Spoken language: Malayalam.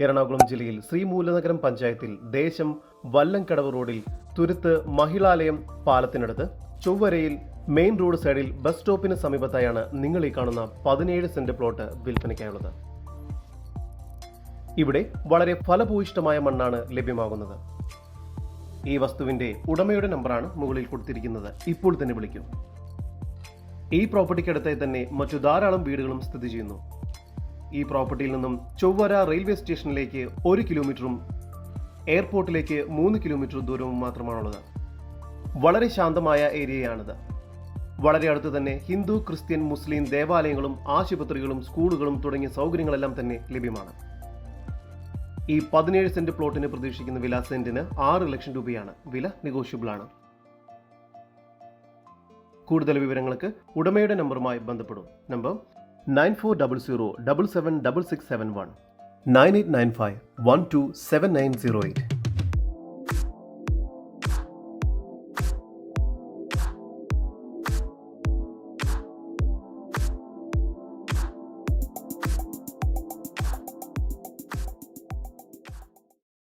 എറണാകുളം ജില്ലയിൽ ശ്രീമൂലനഗരം പഞ്ചായത്തിൽ ദേശം വല്ലംകടവ് റോഡിൽ തുരുത്ത് മഹിളാലയം പാലത്തിനടുത്ത് ചൊവ്വരയിൽ മെയിൻ റോഡ് സൈഡിൽ ബസ് സ്റ്റോപ്പിന് സമീപത്തായാണ് നിങ്ങൾ ഈ കാണുന്ന പതിനേഴ് സെന്റ് പ്ലോട്ട് വിൽപ്പനയ്ക്കായുള്ളത്. ഇവിടെ വളരെ ഫലഭൂയിഷ്ടമായ മണ്ണാണ് ലഭ്യമാകുന്നത്. ഈ വസ്തുവിന്റെ ഉടമയുടെ നമ്പറാണ് മുകളിൽ കൊടുത്തിരിക്കുന്നത്. ഇപ്പോൾ തന്നെ വിളിക്കും. ഈ പ്രോപ്പർട്ടിക്കടുത്തായി തന്നെ മറ്റു ധാരാളം വീടുകളും സ്ഥിതി ചെയ്യുന്നു. ഈ പ്രോപ്പർട്ടിയിൽ നിന്നും ചൊവ്വര റെയിൽവേ സ്റ്റേഷനിലേക്ക് ഒരു കിലോമീറ്ററും എയർപോർട്ടിലേക്ക് മൂന്ന് കിലോമീറ്റർ ദൂരവും മാത്രമാണുള്ളത്. വളരെ ശാന്തമായ ഏരിയയാണിത്. വളരെ അടുത്ത് തന്നെ ഹിന്ദു ക്രിസ്ത്യൻ മുസ്ലിം ദേവാലയങ്ങളും ആശുപത്രികളും സ്കൂളുകളും തുടങ്ങിയ സൗകര്യങ്ങളെല്ലാം തന്നെ ലഭ്യമാണ്. ഈ പതിനേഴ് സെന്റ് പ്ലോട്ടിന് പ്രതീക്ഷിക്കുന്ന വില സെന്റിന് ആറ് ലക്ഷം രൂപയാണ്. വില നെഗോഷ്യബിൾ ആണ് കൂടുതൽ വിവരങ്ങൾക്ക് ഉടമയുടെ നമ്പറുമായി ബന്ധപ്പെടും. Number nine four double zero double seven double six seven one nine eight nine five one two seven nine zero eight